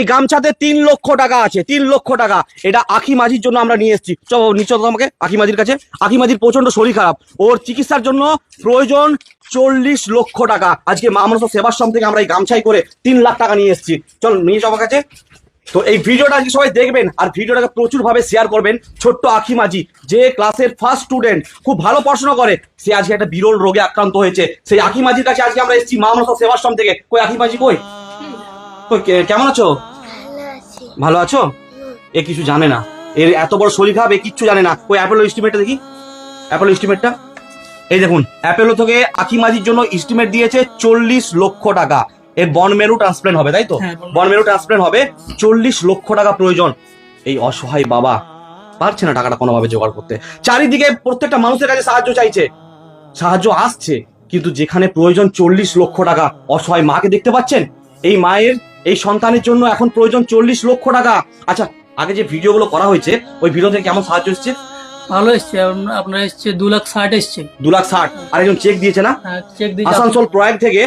এই গামছাতে তিন লক্ষ টাকা আছে, তিন লক্ষ টাকা। এটা আখি মাঝির জন্য আমরা নিয়ে এসেছি। চলো নিচে তো আমাকে আখি মাঝির কাছে। আখি মাঝির প্রচণ্ড শরীর খারাপ। ওর চিকিৎসার জন্য প্রয়োজন চল্লিশ লক্ষ টাকা। আজকে মা মানুষ সেবাশ্রম থেকে আমরা এই গামছাই করে তিন লাখ টাকা নিয়ে এসেছি। চল, নিয়ে আমার কাছে। তো এই ভিডিওটা আজকে সবাই দেখবেন আর ভিডিওটাকে প্রচুর ভাবে শেয়ার করবেন ছোট্ট আখি মাঝি, যে ক্লাসের ফার্স্ট স্টুডেন্ট খুব ভালো পড়াশোনা করে। সে আজকে একটা বিরল রোগে আক্রান্ত হয়েছে। সেই আখি মাঝির কাছে আজকে আমরা এসেছি মা মানুষ সেবাশ্রম থেকে। কই আখি মাঝি কই? কেমন আছো? ভালো আছো। এ কিছু জানে না। এর এত বড় শরীর খারাপ এ কিচ্ছু জানে না। ওই অ্যাপেলো এস্টিমেটটা দেখি? অ্যাপেলো ইস্টিমেটটা এই দেখুন অ্যাপেলো থেকে আখি মাঝির জন্য এস্টিমেট দিয়েছে চল্লিশ লক্ষ টাকা। এর বন মেরু ট্রান্সপ্লেন্ট হবে তাই তো? হ্যাঁ, বন মেরু ট্রান্সপ্লেন্ট হবে চল্লিশ লক্ষ টাকা প্রয়োজন। এই অসহায় বাবা পারছে না টাকাটা কোনোভাবে জোগাড় করতে। চারিদিকে প্রত্যেকটা মানুষের কাছে সাহায্য চাইছে। সাহায্য আসছে কিন্তু যেখানে প্রয়োজন চল্লিশ লক্ষ টাকা অসহায় মাকে দেখতে পাচ্ছেন? এই মায়ের এই সন্তানের জন্য এখন প্রয়োজন চল্লিশ লক্ষ টাকা। আচ্ছা আগে যে ভিডিওগুলো করা হয়েছে ওই ভিডিও থেকে কেমন সাহায্য এসছে? ভালো এসছে আপনার এসছে দু লাখ ষাট এসছে। দু লাখ ষাট। আর একজন চেক দিয়েছে না? চেক দিয়ে আসানসোল প্রয়াগ থেকে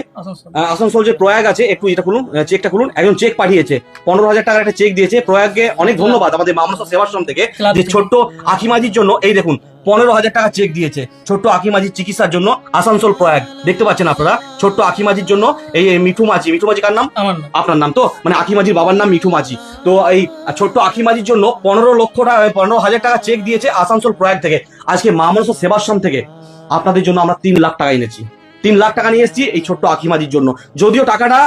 আসানসোল। যে প্রয়াগ আছে একটু এটা খুলুন চেকটা খুলুন একজন চেক পাঠিয়েছে। পনেরো হাজার টাকার একটা চেক দিয়েছে। প্রয়াগকে অনেক ধন্যবাদ আমাদের মামলা সেবাশ্রম থেকে যে ছোট্ট আখিমাজির জন্য। এই দেখুন পনেরো হাজার টাকা চেক দিয়েছে। ছোট্ট আখিমাজির চিকিৎসার জন্য আসানসোল প্রয়াগ। দেখতে পাচ্ছেন আপনারা ছোট্ট আখিমাজির জন্য এই মিঠু মাঝি। মিঠু মাঝি কার নাম? আপনার নাম তো? মানে আখিমাজির বাবার নাম মিঠু মাঝি। তো এই ছোট্ট আখিমাজির জন্য পনেরো লক্ষ টাকা পনেরো হাজার টাকা চেক দিয়েছে আসানসোল প্রয়াগ থেকে। আজকে মা মনসা সেবাশ্রম থেকে আপনাদের জন্য আমরা তিন লাখ টাকা এনেছি। তিন লাখ টাকা নিয়ে এসেছি এই ছোট্ট আখিমাজির জন্য। যদিও টাকাটা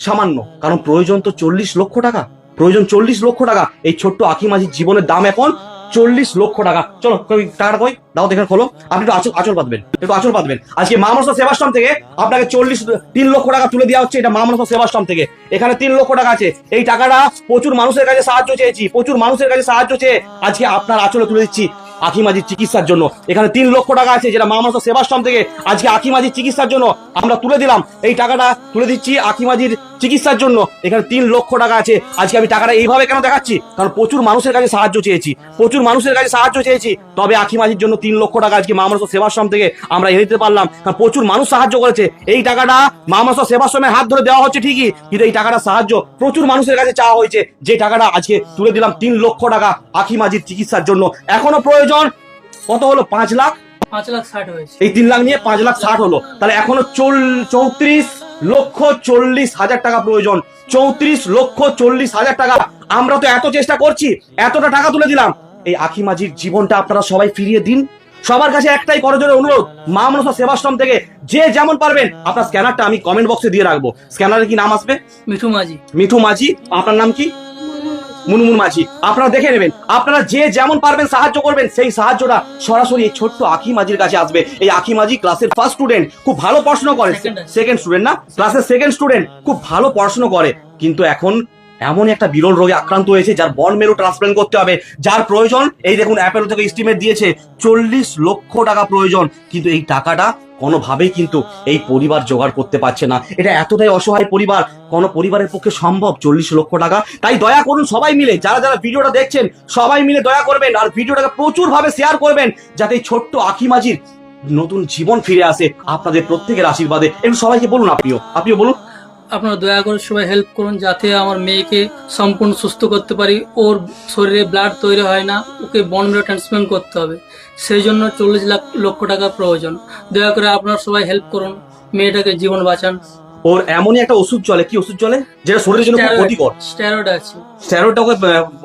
সামান্য কারণ প্রয়োজন তো চল্লিশ লক্ষ টাকা। প্রয়োজন চল্লিশ লক্ষ টাকা এই ছোট্ট আখিমাজির জীবনের দাম এখন চল্লিশ লক্ষ টাকা। চলো টাকাটা কই? দাও দেখে খোলো। আপনি একটু আচল আচল পাতবেন একটু আচল পাতবেন আজকে মা মনসা সেবাশ্রম থেকে আপনাকে চল্লিশ তিন লক্ষ টাকা তুলে দেওয়া হচ্ছে এটা মা মনসা সেবাশ্রম থেকে। এখানে তিন লক্ষ টাকা আছে। এই টাকাটা প্রচুর মানুষের কাছে সাহায্য চেয়েছি। প্রচুর মানুষের কাছে সাহায্য চেয়ে আজকে আপনার আচলে তুলে দিচ্ছি আখিমাজির চিকিৎসার জন্য। এখানে তিন লক্ষ টাকা আছে যেটা মা সেবাশ্রম থেকে আজকে আখিমাজির চিকিৎসার জন্য আমরা তুলে দিলাম। এই টাকাটা তুলে দিচ্ছি আখিমাজির চিকিৎসার জন্য। এখানে তিন লক্ষ টাকা আছে। আজকে আমি টাকাটা এইভাবে কেন দেখাচ্ছি? কারণ প্রচুর মানুষের কাছে সাহায্য চেয়েছি। প্রচুর মানুষের কাছে সাহায্য চেয়েছি। তবে আখি মাঝির জন্য তিন লক্ষ টাকা আজকে মা মনসা সেবাশ্রম থেকে আমরা এনে দিতে পারলাম। কারণ প্রচুর মানুষ সাহায্য করেছে। এই টাকাটা মা মনসা সেবাশ্রমের হাত ধরে দেওয়া হচ্ছে ঠিকই। কিন্তু এই টাকাটা সাহায্য প্রচুর মানুষের কাছে চাওয়া হয়েছে। যে টাকাটা আজকে তুলে দিলাম তিন লক্ষ টাকা আখি মাঝির চিকিৎসার জন্য। এখনও প্রয়োজন কত হলো? পাঁচ লাখ? পাঁচ লাখ ষাট হয়েছে। এই তিন লাখ নিয়ে পাঁচ লাখ ষাট হলো। তাহলে এখনও চল চৌত্রিশ লক্ষ চল্লিশ হাজার টাকা প্রয়োজন। চৌত্রিশ লক্ষ চল্লিশ হাজার টাকা। আমরা তো এত চেষ্টা করছি এতটা টাকা তুলে দিলাম। এই আখি মাঝির জীবনটা আপনারা সবাই ফিরিয়ে দিন। সবার কাছে একটাই করজোরে অনুরোধ মা মনসা সেবাশ্রম থেকে যে যেমন পারবেন আপনার স্ক্যানারটা আমি কমেন্ট বক্সে দিয়ে রাখব। স্ক্যানারে কি নাম আসবে? মিঠু মাঝি। মিঠু মাঝি। আপনার নাম কি? মুনমুন মাঝি আপনারা দেখে নেবেন আপনারা যে যেমন পারবেন সাহায্য করবেন সেই সাহায্যটা সরাসরি এই ছোট্ট আখি মাঝির কাছে আসবে। এই আখি মাঝি ক্লাসের ফার্স্ট স্টুডেন্ট খুব ভালো পড়াশোনা করে। সেকেন্ড স্টুডেন্ট না? ক্লাসের সেকেন্ড স্টুডেন্ট খুব ভালো পড়াশোনা করে। কিন্তু এখন এমন একটা বিরল রোগে আক্রান্ত হয়েছে যার বন মেরু ট্রান্সপ্লান্ট করতে হবে যার প্রয়োজন এই দেখুন অ্যাপেলো থেকে এস্টিমেট দিয়েছে চল্লিশ লক্ষ টাকা প্রয়োজন। কিন্তু এই টাকাটা কোনোভাবেই কিন্তু এই পরিবার জোগাড় করতে পারছে না। এটা এতটাই অসহায় পরিবার, কোনো পরিবারের পক্ষে সম্ভব, চল্লিশ লক্ষ টাকা। তাই দয়া করুন সবাই মিলে, যারা যারা ভিডিওটা দেখছেন, সবাই মিলে দয়া করবেন আর ভিডিওটাকে প্রচুরভাবে শেয়ার করবেন, যাতে এই ছোট্ট আখিমাজির নতুন জীবন ফিরে আসে আপনাদের প্রত্যেকের আশীর্বাদে। একটু সবাইকে বলুন আপনিও। আপনিও বলুন। আপনারা দয়া করে সবাই হেল্প করুন যাতে আমার মেয়েকে সম্পূর্ণ সুস্থ করতে পারি। ওর শরীরে ব্লাড তৈরি হয় না, ওকে বন মেরো ট্রান্সপ্লান্ট করতে হবে। সেই জন্য চল্লিশ লাখ, লক্ষ টাকা প্রয়োজন। দয়া করে আপনারা সবাই হেল্প করুন, মেয়েটাকে জীবন বাঁচান। ওর এমনই একটা ওষুধ চলে কি ওষুধ চলে? যেটা শরীরের জন্য খুব ক্ষতিকর। স্টেরয়েড আছে। স্টেরয়েডটা ওকে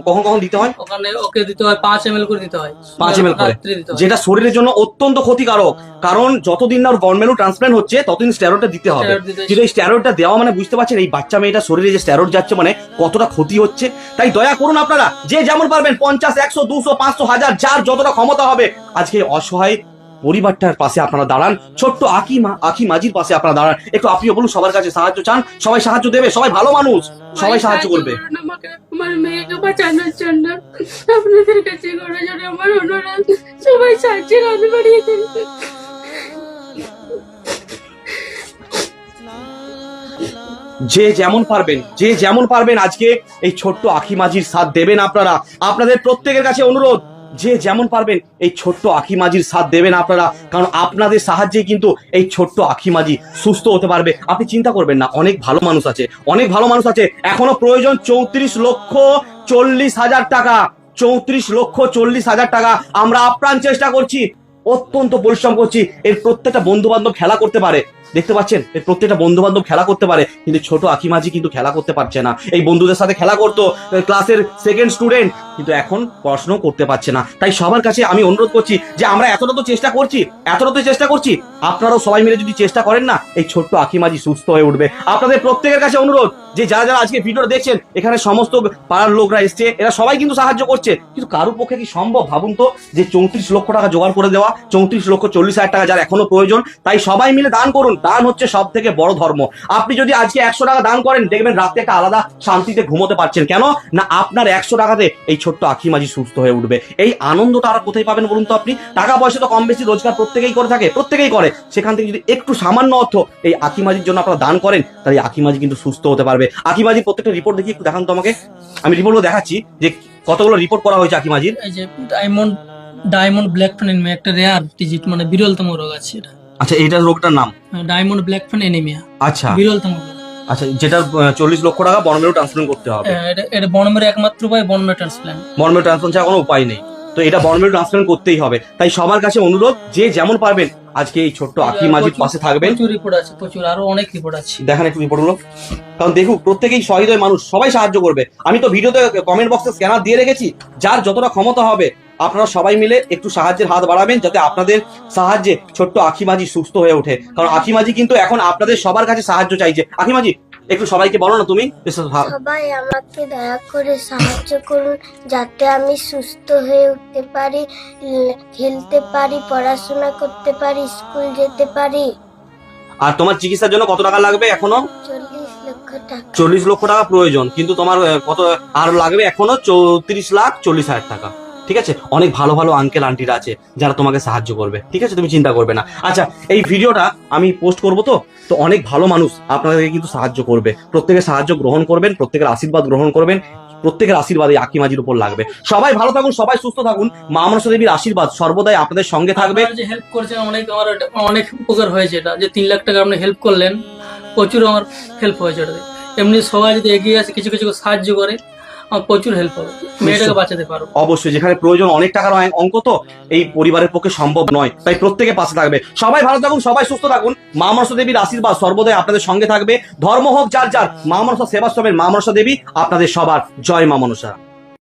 কখন কখন দিতে হয়? ওখানে ওকে দিতে হয় পাঁচ এম করে দিতে হয়। পাঁচ ml করে। যেটা শরীরের জন্য অত্যন্ত ক্ষতিকারক। কারণ যতদিন না ওর গনমেলু ট্রান্সপ্লান্ট হচ্ছে ততদিন স্টেরয়েডটা দিতে হবে। দিতে এই স্টেরয়েডটা দেওয়া মানে বুঝতে পারছেন এই বাচ্চা মেয়েটা শরীরে যে স্টেরয়েড যাচ্ছে মানে কতটা ক্ষতি হচ্ছে। তাই দয়া করুন আপনারা যে যেমন পারবেন পঞ্চাশ একশো দুশো পাঁচশো হাজার যার যতটা ক্ষমতা হবে আজকে অসহায় পরিবারটার পাশে আপনারা দাঁড়ান। ছোট্ট আকি মা আকি মাঝির পাশে আপনারা দাঁড়ান। একটু আপনিও বলুন সবার কাছে সাহায্য চান। সবাই সাহায্য দেবে সবাই ভালো মানুষ। সবাই সাহায্য করবে। আমার মেয়েকে বাঁচানোর জন্য আপনাদের কাছে আমার অনুরোধ সবাই সাহায্যের হাত বাড়িয়ে দিন। যে যেমন পারবেন যে যেমন পারবেন আজকে এই ছোট্ট আখি মাঝির সাথ দেবেন আপনারা। আপনাদের প্রত্যেকের কাছে অনুরোধ যে যেমন পারবেন এই ছোট্ট আখি মাঝির সাথ দেবেন আপনারা। কারণ আপনাদের সাহায্যে কিন্তু এই ছোট্ট আখিমাজি সুস্থ হতে পারবে। আপনি চিন্তা করবেন না, অনেক ভালো মানুষ আছে। অনেক ভালো মানুষ আছে। এখনও প্রয়োজন চৌত্রিশ লক্ষ চল্লিশ হাজার টাকা। চৌত্রিশ লক্ষ চল্লিশ হাজার টাকা। আমরা আপ্রাণ চেষ্টা করছি। অত্যন্ত পরিশ্রম করছি। এর প্রত্যেকটা বন্ধু বান্ধব খেলা করতে পারে। দেখতে পাচ্ছেন? এর প্রত্যেকটা বন্ধু বান্ধব খেলা করতে পারে। কিন্তু ছোট আকিমাজি কিন্তু খেলা করতে পারছে না। এই বন্ধুদের সাথে খেলা করতো ক্লাসের সেকেন্ড স্টুডেন্ট কিন্তু এখন পড়াশোনাও করতে পারছে না। তাই সবার কাছে আমি অনুরোধ করছি যে আমরা এতটা তো চেষ্টা করছি, এতটা তো চেষ্টা করছি, আপনারাও সবাই মিলে যদি চেষ্টা করেন না, এই ছোট্ট আকিমাজি সুস্থ হয়ে উঠবে। আপনাদের প্রত্যেকের কাছে অনুরোধ যে যারা যারা আজকে ভিডিওটা দেখছেন, এখানে সমস্ত পাড়ার লোকরা এসছে, এরা সবাই কিন্তু সাহায্য করছে। কিন্তু কারোর পক্ষে কি সম্ভব? ভাবুন তো যে চৌত্রিশ লক্ষ টাকা জোগাড় করে দেওয়া চৌত্রিশ লক্ষ চল্লিশ হাজার টাকা যার এখনও প্রয়োজন, তাই সবাই মিলে দান করুন। দান হচ্ছে সব থেকে বড় ধর্ম। আপনি যদি আজকে একশো টাকা দান করেন, দেখবেন রাতে একটা আলাদা শান্তিতে ঘুমোতে পারছেন। কেন? না, আপনার একশো টাকাতে এই ছোট্ট আখি মাঝি সুস্থ হয়ে উঠবে। এই আনন্দটা আর কোথায় পাবেন বলুন তো আপনি? টাকা পয়সা তো কম বেশি রোজগার প্রত্যেকেই করে থাকে, প্রত্যেকেই করে। সেখান থেকে যদি একটু সামান্য অর্থ এই আখি মাঝির জন্য আপনারা দান করেন, তাহলে এই আখি মাঝি কিন্তু সুস্থ হতে পারবে। আখি মাঝির প্রত্যেকটা রিপোর্ট দেখি, একটু দেখান তো আমাকে। আমি রিপোর্টগুলো দেখাচ্ছি, যে কতগুলো রিপোর্ট করা হয়েছে আখি মাঝির। ডায়মন্ড ব্ল্যাক ফ্যান এনিমিয়া একটা রেয়ার ডিজিট মানে বিরলতম রোগ আছে এটা। আচ্ছা এইটার রোগটার নাম? ডায়মন্ড ব্ল্যাক ফ্যান এনিমিয়া আচ্ছা। বিরলতম রোগ। আচ্ছা যেটার চল্লিশ লক্ষ টাকা বনমেরু ট্রান্সপ্লান্ট করতে হবে। এটা- এটা বনমের একমাত্র উপায় বনমের ট্রান্সপ্ল্যান্ট বর্মের ট্রান্সফার ছাড়া কোনো উপায় নেই। তো এটা বর্মের ট্রান্সফার করতেই হবে। তাই সবার কাছে অনুরোধ যে যেমন পারবেন আজকে এই ছোট্ট আখি মাঝির পাশে থাকবেন। প্রচুর রিপোর্ট আছে প্রচুর আরও অনেক রিপোর্ট আছে। দেখেন একটু রিপোর্টগুলো কারণ দেখুক প্রত্যেকেই সহৃদয় মানুষ সবাই সাহায্য করবে। আমি তো ভিডিওতে কমেন্ট বক্সে স্ক্যানার দিয়ে রেখেছি যার যতটা ক্ষমতা হবে আপনারা সবাই মিলে একটু সাহায্যের হাত বাড়াবেন যাতে আপনাদের সাহায্যে ছোট্ট আখিমাজি সুস্থ হয়ে ওঠে। কারণ আখিমাজি কিন্তু এখন আপনাদের সবার কাছে সাহায্য চাইছে। আখিমাজি একটু সবাইকে বলো না তুমি? সবাই আমাকে দয়া করে সাহায্য করুন যাতে আমি সুস্থ হয়ে উঠতে পারি খেলতে পারি পড়াশোনা করতে পারি স্কুল যেতে পারি। আর তোমার চিকিৎসার জন্য কত টাকা লাগবে এখনও? চল্লিশ লক্ষ টাকা। চল্লিশ লক্ষ টাকা প্রয়োজন কিন্তু তোমার কত আর লাগবে এখনও চৌত্রিশ লাখ চল্লিশ হাজার টাকা। ঠিক আছে? অনেক ভালো ভালো আঙ্কেল আন্টিরা আছে যারা তোমাকে সাহায্য করবে। ঠিক আছে? তুমি চিন্তা করবে না। আচ্ছা এই ভিডিওটা আমি পোস্ট করব তো? তো অনেক ভালো মানুষ আপনাদেরকে কিন্তু সাহায্য করবে। প্রত্যেকের সাহায্য গ্রহণ করবেন প্রত্যেকের আশীর্বাদ গ্রহণ করবেন প্রত্যেকের আশীর্বাদ এই আকিমাজির উপর লাগবে। সবাই ভালো থাকুন সবাই সুস্থ থাকুন। মা মনসা দেবীর আশীর্বাদ সর্বদাই আপনাদের সঙ্গে থাকবে। যে হেল্প করেছেন অনেক আমার অনেক উপকার হয়েছে এটা। যে তিন লাখ টাকা আপনি হেল্প করলেন প্রচুর আমার হেল্প হয়েছে এটাতে। এমনি সবাই যদি এগিয়ে আসে কিছু কিছু সাহায্য করে প্রচুর হেল্প হবে। মেয়েটাকে বাঁচাতে পারব অবশ্যই যেখানে প্রয়োজন অনেক টাকার অঙ্ক- অঙ্ক তো এই পরিবারের পক্ষে সম্ভব নয়। তাই প্রত্যেকে পাশে থাকবে। সবাই ভালো থাকুন সবাই সুস্থ থাকুন। মা মনসা দেবীর আশীর্বাদ সর্বদাই আপনাদের সঙ্গে থাকবে। ধর্ম হোক যার যার। মা মনসা সেবাশ্রমের মা মনসা দেবী আপনাদের সবার। জয় মা মনসা।